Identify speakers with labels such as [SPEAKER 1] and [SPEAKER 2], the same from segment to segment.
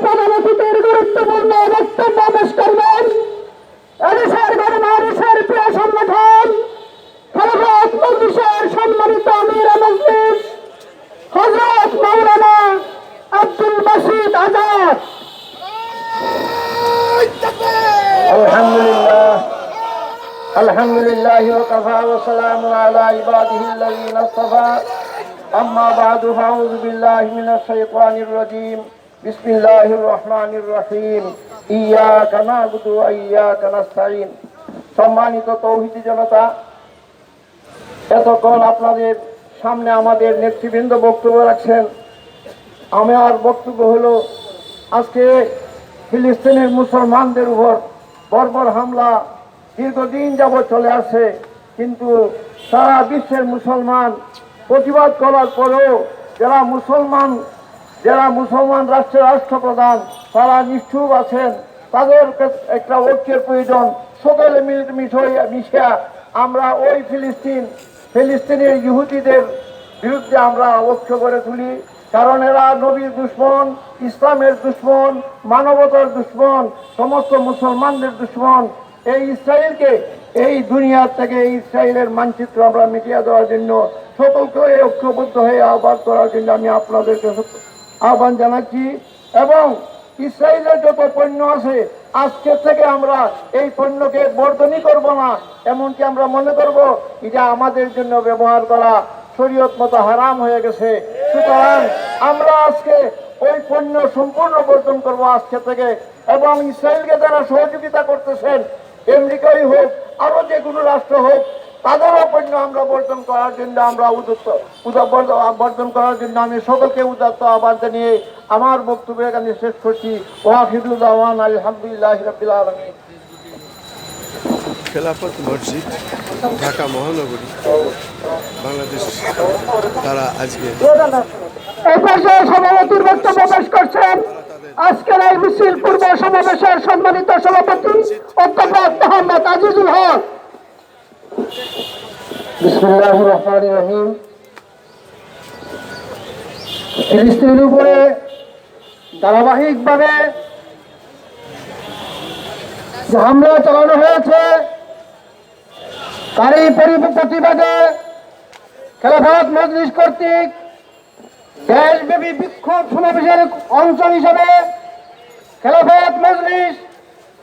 [SPEAKER 1] প্রধান অতিথির গুরুত্বপূর্ণ বক্তব্য পেশ করবেন এদেশের গণমানুষের প্রিয় সংগঠন খেলাফত মজলিসের সম্মানিত আমির মজলিস হজরত মৌলানা আব্দুল বাসিদ আজাদ
[SPEAKER 2] الحمد لله الحمد لله وكفى وسلام على عباده الذين اصطفى أما بعد فأعوذ بالله من الشيطان الرجيم بسم الله الرحمن الرحيم إياك نعبد وإياك نستعين সম্মানিত তৌহিদি জনতা এতক্ষণ আপনাদের সামনে আমাদের নেতৃবৃন্দ বক্তব্য রাখছেন আমার বক্তব্য হলো আজকে ফিলিস্তিনের মুসলমানদের উপর বর্বর হামলা দীর্ঘদিন যাবৎ চলে আসছে কিন্তু সারা বিশ্বের মুসলমান প্রতিবাদ করার পরেও যারা মুসলমান যারা মুসলমান রাষ্ট্রের রাষ্ট্রপ্রধান, তারা নিষ্ঠুর আছেন। তাদের একটা ঐক্যের প্রয়োজন। সকলে মিল মিশে মিশিয়া আমরা ওই ফিলিস্তিন, ফিলিস্তিনের ইহুদিদের বিরুদ্ধে আমরা ঐক্য করে তুলি। কারণ এরা নবীর দুশ্মন, ইসলামের দুশ্মন, মানবতার দুশ্মন, সমস্ত মুসলমানদের দুশ্মন। এই ইসরায়েলকে, এই দুনিয়ার থেকে ইসরায়েলের মানচিত্র আমরা মিটিয়ে দেওয়ার জন্য সকলকে ঐক্যবদ্ধ হয়ে আহ্বান করার জন্য আমি আপনাদেরকে আহ্বান জানাচ্ছি এবং ইসরায়েলের যত পণ্য আছে, আজকে থেকে আমরা এই পণ্যকে বর্ধনই করব না, এমনকি আমরা মনে করব এটা আমাদের জন্য ব্যবহার করা শরীয়ত মতো হারাম হয়ে গেছে। সুতরাং আমরা আজকে ওই পণ্য সম্পূর্ণ বর্জন করব আজকে থেকে এবং ইসরায়েলকে যারা সহযোগিতা করতেছেন আমেরিকাই হোক আরও যে কোনো রাষ্ট্র হোক তাদেরও পণ্য আমরা বর্জন করার জন্য আমরা উদ্যুক্ত উদা- বর্জন করার জন্য আমি সকলকে উদাত্ত আহ্বান জানিয়ে আমার বক্তব্য এখানে শেষ করছি। ওয়াহিদুল আলহামদুলিল্লাহ রবিল আলমী
[SPEAKER 3] খেলাফত মসজিদ ঢাকা মহানগরী বাংলাদেশ তারা আজকে
[SPEAKER 1] সভাপতির বক্তব্য পেশ করছেন আজকের এই মিছিল পূর্ব সমাবেশের সম্মানিত সভাপতি অধ্যাপক মোহাম্মদ আজিজুল হক।
[SPEAKER 2] বিসমুল্লাহ রহমান রহিম ফিলিস্তিনের উপরে ধারাবাহিকভাবে যে হামলা চালানো হয়েছে, তারই প্রতিবাদে খেলাফত মজলিস কর্তৃক দেশব্যাপী বিক্ষোভ সমাবেশের অংশ হিসেবে খেলাফত মজলিস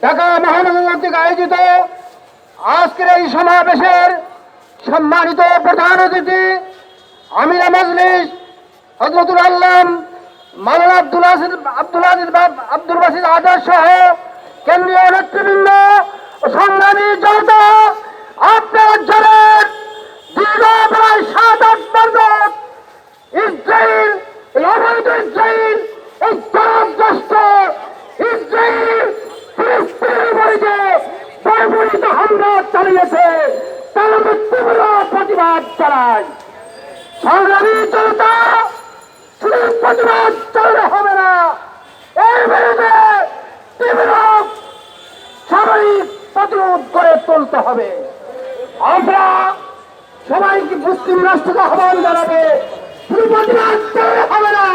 [SPEAKER 2] ঢাকা মহানগর কর্তৃক আয়োজিত আজকের এই সমাবেশের সম্মানিত প্রধান অতিথি আমিরা মজলিস হজরতুল আল্লাম মালানা আব্দুল আব্দুল আজিজ আব্দুল বাসিদ আজাদ সহ কেন্দ্রীয় নেতৃবৃন্দ চালিয়েছে তার তীব্র প্রতিবাদ চালায় সংগ্রামী জনতা, শুধু প্রতিবাদ চালানো হবে না, এর বিরুদ্ধে তীব্র সামরিক প্রতিরোধ করে তুলতে হবে। আমরা সবাইকে মুসলিম রাষ্ট্রকে আহ্বান জানাবে, শুধু প্রতিবাদ করলে হবে না।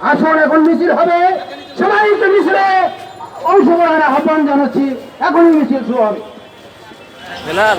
[SPEAKER 2] আসুন এখন মিছিল হবে। সবাই সবাইকে মিছিলে অংশগ্রহণের আহ্বান জানাচ্ছি। এখনই মিছিল শুরু হবে।
[SPEAKER 3] বেলাল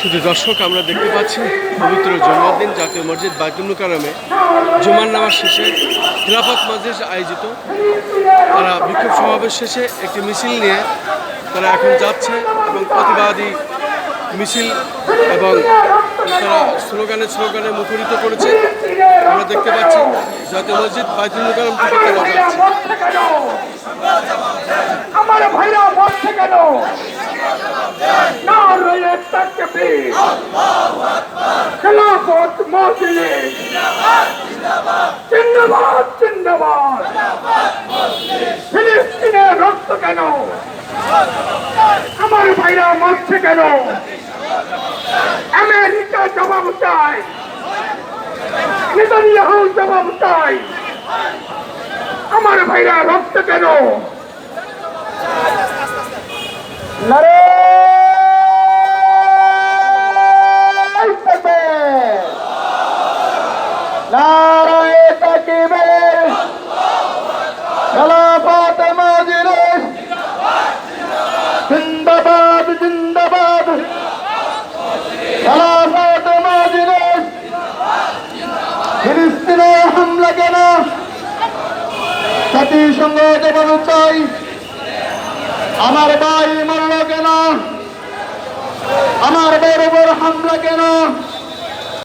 [SPEAKER 3] শুধু দর্শক, আমরা দেখতে পাচ্ছি পবিত্র জুমার দিন, জাতীয় মসজিদ বাইতুল কারামে জুমার নামাজ শেষে খিলাফত মসজিদ আয়োজিত। তারা বিক্ষোভ সমাবেশ শেষে একটি মিছিল নিয়ে তারা এখন যাচ্ছে এবং প্রতিবাদী মিছিল এবং তারা স্লোগানে স্লোগানে মুখরিত করেছে। আমরা দেখতে পাচ্ছি জাতীয় মসজিদ বাইতুল যাচ্ছে
[SPEAKER 2] আমার ভাইরা কেন? না রয়ে তাকবীর খেলাফত মজলিস জিন্দাবাদ জিন্দাবাদ। ফিলিস্তিনে রক্ত কেন? আমার ভাইরা মরছে কেন? আমেরিকা জবাব চাই নেতানিয়াহু জবাব চাই আমার ভাইরা রক্ত কেন নারে নারায় তাকিবের খেলাফত মজলিস জিন্দাবাদ জিন্দাবাদ খেলাফত মজলিস ফিলিস্তিনে হামলা কেন? জাতিসংঘ জবাব চাই, আমার ভাই মারল কেন? আমার বড় বড় হামলা কেন?